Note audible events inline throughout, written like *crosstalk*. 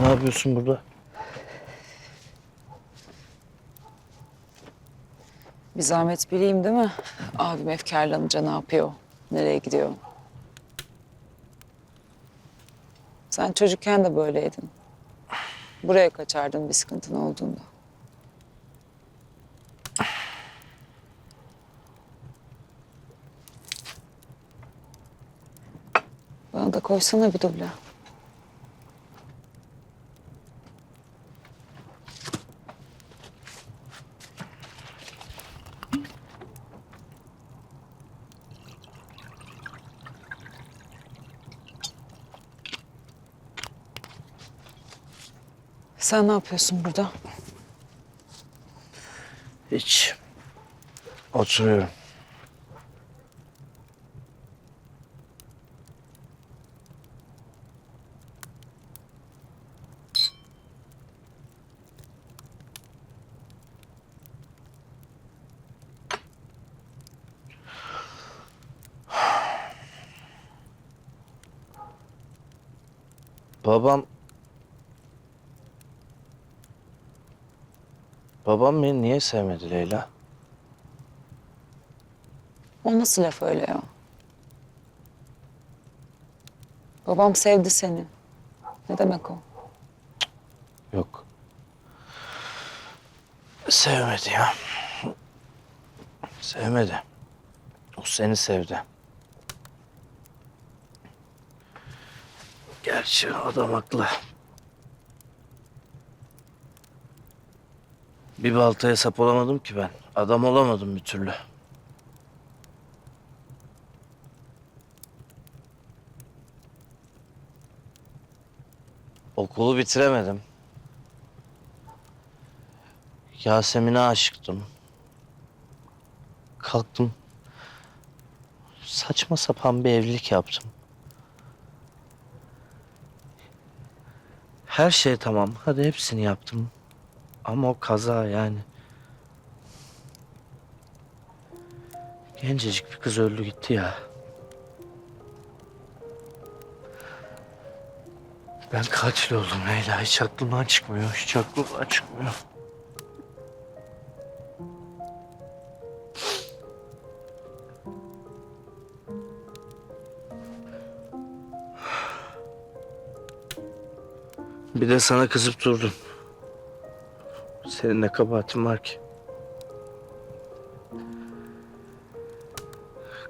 Ne yapıyorsun burada? Bir zahmet bileyim değil mi? Abim efkarlanınca ne yapıyor? Nereye gidiyor? Sen çocukken de böyleydin. Buraya kaçardın bir sıkıntın olduğunda. Bana da koysana bir duble. Sen ne yapıyorsun burada? Hiç. Oturuyorum. Babam Babam beni niye sevmedi Leyla? O nasıl laf öyle ya? Babam sevdi seni. Ne demek o? Yok. Sevmedi ya. Sevmedi. O seni sevdi. Gerçi adam haklı. Bir baltaya sap olamadım ki ben. Adam olamadım bir türlü. Okulu bitiremedim. Yasemin'e aşıktım. Kalktım. Saçma sapan bir evlilik yaptım. Her şey tamam. Hadi hepsini yaptım. Ama o kaza yani. Gencecik bir kız öldü gitti ya. Ben katil oldum Leyla. Hiç aklımdan çıkmıyor. Hiç aklımdan çıkmıyor. Bir de sana kızıp durdum. Senin ne kabahatin var ki?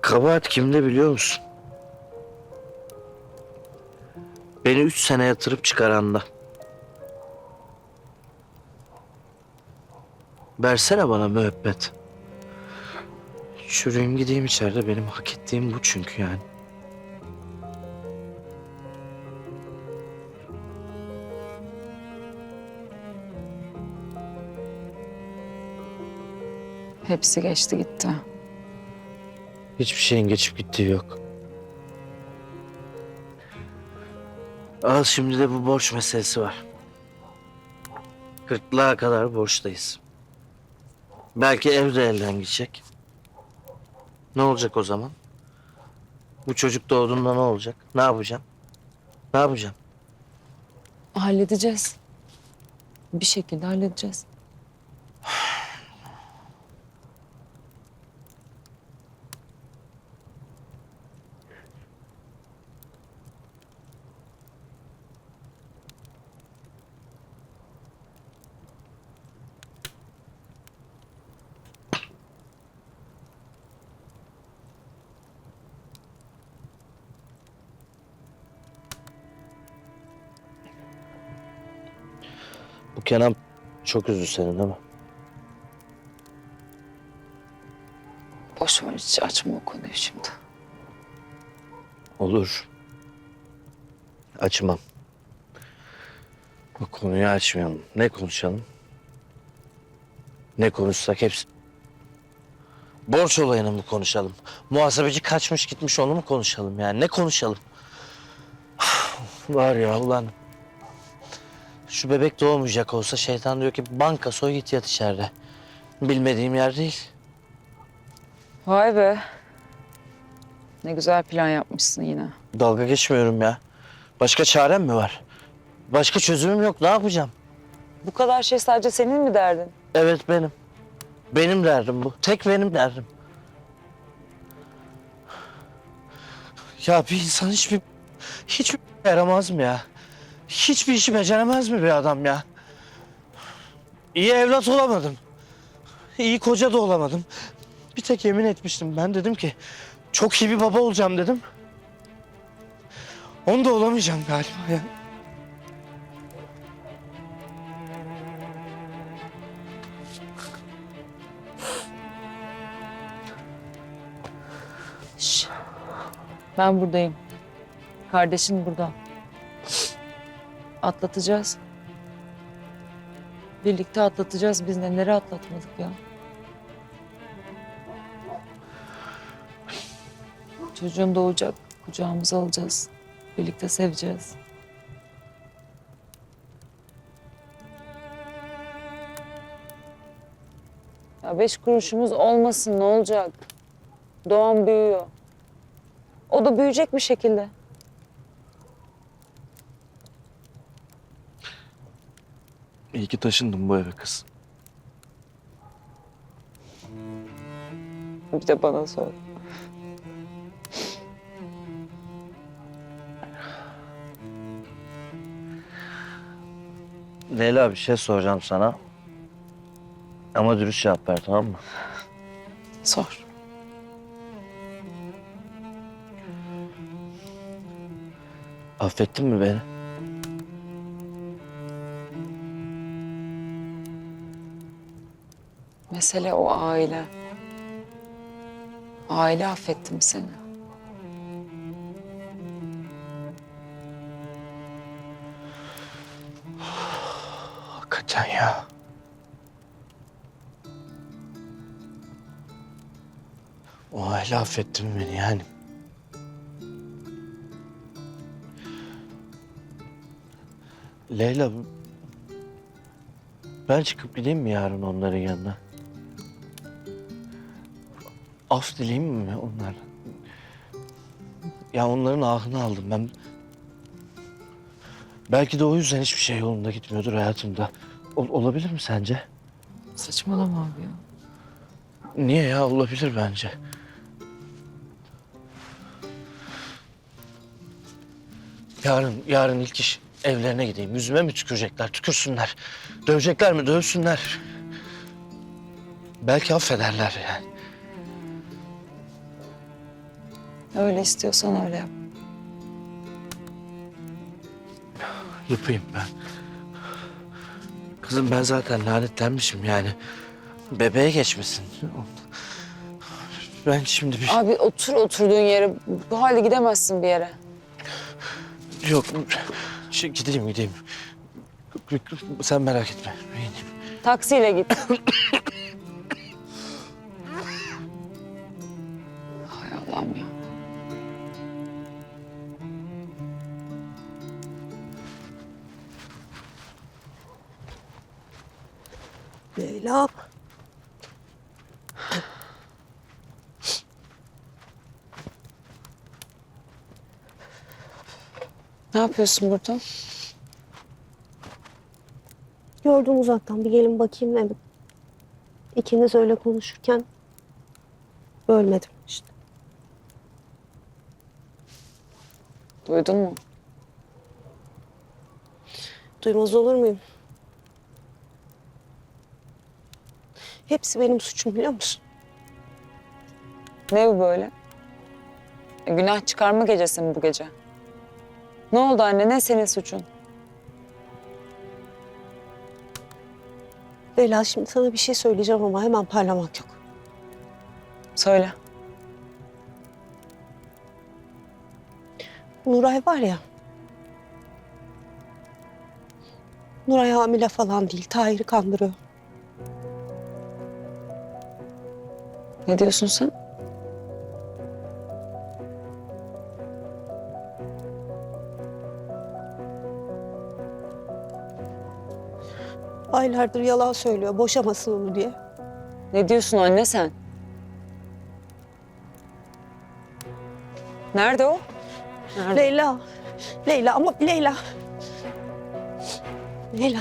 Kabahat kimde biliyor musun? Beni üç sene yatırıp çıkaranda. Versene bana müebbet. Çürüyeyim gideyim içeride. Benim hak ettiğim bu çünkü yani. Hepsi geçti gitti. Hiçbir şeyin geçip gittiği yok. Al şimdi de bu borç meselesi var. Gırtlağa kadar borçtayız. Belki ev de elden gidecek. Ne olacak o zaman? Bu çocuk doğduğunda ne olacak? Ne yapacağım? Ne yapacağım? Halledeceğiz. Bir şekilde halledeceğiz. Bu Kenan çok üzdü seni değil mi? Boş ver hiç açma o konuyu şimdi. Olur. Açmam. Bu konuyu açmayalım. Ne konuşalım? Ne konuşsak hepsi... Borç olayını mı konuşalım? Muhasebeci kaçmış gitmiş onu mu konuşalım yani? Ne konuşalım? *sighs* Var ya ulan. Şu bebek doğmayacak olsa şeytan diyor ki banka soy git yat içeride. Bilmediğim yer değil. Vay be. Ne güzel plan yapmışsın yine. Dalga geçmiyorum ya. Başka çarem mi var? Başka çözümüm yok. Ne yapacağım? Bu kadar şey sadece senin mi derdin? Evet benim. Benim derdim bu. Tek benim derdim. Ya bir insan hiçbir hiçbir yaramaz mı ya? Hiçbir işi beceremez mi bir adam ya? İyi evlat olamadım. İyi koca da olamadım. Bir tek yemin etmiştim. Ben dedim ki çok iyi bir baba olacağım dedim. Onu da olamayacağım galiba ya. Şş. Ben buradayım. Kardeşin burada. Atlatacağız. Birlikte atlatacağız. Biz neleri atlatmadık ya. Çocuğun doğacak. Kucağımıza alacağız. Birlikte seveceğiz. Ya beş kuruşumuz olmasın ne olacak? Doğan büyüyor. O da büyüyecek bir şekilde. İyi ki taşındım bu eve kız. Bir de bana sor. Leyla bir şey soracağım sana. Ama dürüst cevap ver tamam mı? Sor. Affettin mi beni? Mesele o aile. Aile affettim seni. Hakikaten ya. O aile affetti mi beni yani? Leyla, ben çıkıp gideyim mi yarın onların yanına? Af dileyim mi onlardan? Ya onların ahını aldım ben. Belki de o yüzden hiçbir şey yolunda gitmiyordur hayatımda. Ol- olabilir mi sence? Saçmalama abi ya. Niye ya? Olabilir bence. Yarın, yarın ilk iş evlerine gideyim. Yüzüme mi tükürecekler? Tükürsünler. Dövecekler mi? Dövsünler. Belki affederler yani. Öyle istiyorsan öyle yap. Yapayım ben. Kızım ben zaten lanetlenmişim yani. Bebeğe geçmesin. Ben şimdi bir... Abi otur oturduğun yere. Bu halde gidemezsin bir yere. Yok. Şey, gideyim gideyim. Sen merak etme. İyiyim. Taksiyle git. *laughs* Leyla. Ne yapıyorsun burada? Gördüm uzaktan bir gelin bakayım dedim. İkiniz öyle konuşurken bölmedim işte. Duydun mu? Duymaz olur muyum? Hepsi benim suçum biliyor musun? Ne bu böyle? E, günah çıkarma gecesi mi bu gece? Ne oldu anne? Ne senin suçun? Leyla şimdi sana bir şey söyleyeceğim ama hemen parlamak yok. Söyle. Nuray var ya. Nuray hamile falan değil. Tahir'i kandırıyor. Ne diyorsun sen? Aylardır yalan söylüyor. Boşamasın onu diye. Ne diyorsun anne sen? Nerede o? Nerede? Leyla. Leyla ama Leyla. Leyla.